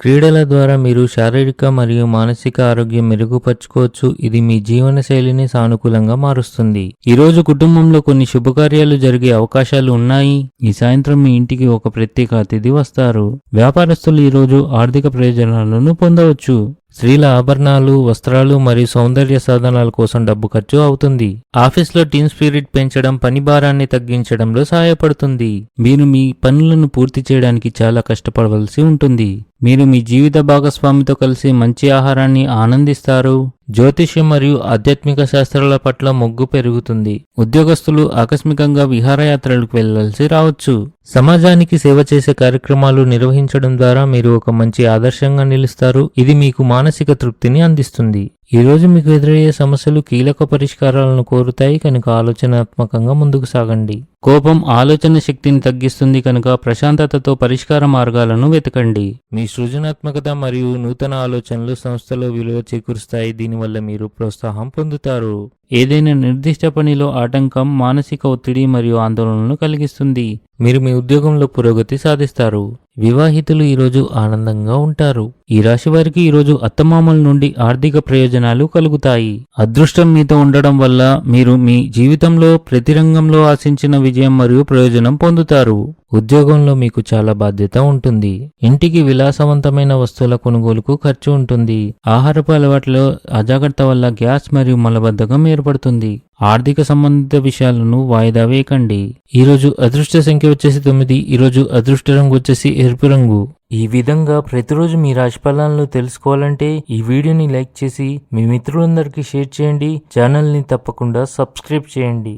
క్రీడల ద్వారా మీరు శారీరక మరియు మానసిక ఆరోగ్యం మెరుగుపరచుకోవచ్చు. ఇది మీ జీవనశైలిని సానుకూలంగా మారుస్తుంది. ఈరోజు కుటుంబంలో కొన్ని శుభకార్యాలు జరిగే అవకాశాలు ఉన్నాయి. ఈ సాయంత్రం మీ ఇంటికి ఒక ప్రత్యేక అతిథి వస్తారు. వ్యాపారస్తులు ఈరోజు ఆర్థిక ప్రయోజనాలను పొందవచ్చు. స్త్రీల ఆభరణాలు వస్త్రాలు మరియు సౌందర్య సాధనాల కోసం డబ్బు ఖర్చు అవుతుంది. ఆఫీస్లో టీమ్ స్పిరిట్ పెంచడం పని భారాన్ని తగ్గించడంలో సహాయపడుతుంది. మీరు మీ పనులను పూర్తి చేయడానికి చాలా కష్టపడవలసి ఉంటుంది. మీరు మీ జీవిత భాగస్వామితో కలిసి మంచి ఆహారాన్ని ఆనందిస్తారు. జ్యోతిష్యం మరియు ఆధ్యాత్మిక శాస్త్రాల పట్ల మొగ్గు పెరుగుతుంది. ఉద్యోగస్తులు ఆకస్మికంగా విహారయాత్రలకు వెళ్ళాల్సి రావచ్చు. సమాజానికి సేవ చేసే కార్యక్రమాలు నిర్వహించడం ద్వారా మీరు ఒక మంచి ఆదర్శంగా నిలుస్తారు. ఇది మీకు మానసిక తృప్తిని అందిస్తుంది. ఈ రోజు మీకు ఎదురయ్యే సమస్యలు కీలక పరిష్కారాలను కోరుతాయి. కనుక ఆలోచనాత్మకంగా ముందుకు సాగండి. కోపం ఆలోచన శక్తిని తగ్గిస్తుంది కనుక ప్రశాంతతతో పరిష్కార మార్గాలను వెతకండి. మీ సృజనాత్మకత మరియు నూతన ఆలోచనలు సంస్థలో విలువ చేకూరుస్తాయి. దీనివల్ల మీరు ప్రోత్సాహం పొందుతారు. ఏదైనా నిర్దిష్ట పనిలో ఆటంకం మానసిక ఒత్తిడి మరియు ఆందోళనను కలిగిస్తుంది. మీరు మీ ఉద్యోగంలో పురోగతి సాధిస్తారు. వివాహితులు ఈరోజు ఆనందంగా ఉంటారు. ఈ రాశి వారికి ఈరోజు అత్తమామల నుండి ఆర్థిక ప్రయోజనాలు కలుగుతాయి. అదృష్టం మీతో ఉండడం వల్ల మీరు మీ జీవితంలో ప్రతి రంగంలో ఆశించిన విజయం మరియు ప్రయోజనం పొందుతారు. ఉద్యోగంలో మీకు చాలా బాధ్యత ఉంటుంది. ఇంటికి విలాసవంతమైన వస్తువుల కొనుగోలుకు ఖర్చు ఉంటుంది. ఆహారపు అలవాట్లో అజాగ్రత్త వల్ల గ్యాస్ మరియు మలబద్ధకం ఏర్పడుతుంది. ఆర్థిక సంబంధిత విషయాలను వాయిదా వేయకండి. ఈరోజు అదృష్ట సంఖ్య వచ్చేసి తొమ్మిది ఈరోజు అదృష్ట రంగు వచ్చేసి ఎరుపు రంగు. ఈ విధంగా ప్రతిరోజు మీ రాశి ఫలాలను తెలుసుకోవాలంటే ఈ వీడియోని లైక్ చేసి మీ మిత్రులందరికీ షేర్ చేయండి. ఛానల్ని తప్పకుండా సబ్స్క్రైబ్ చేయండి.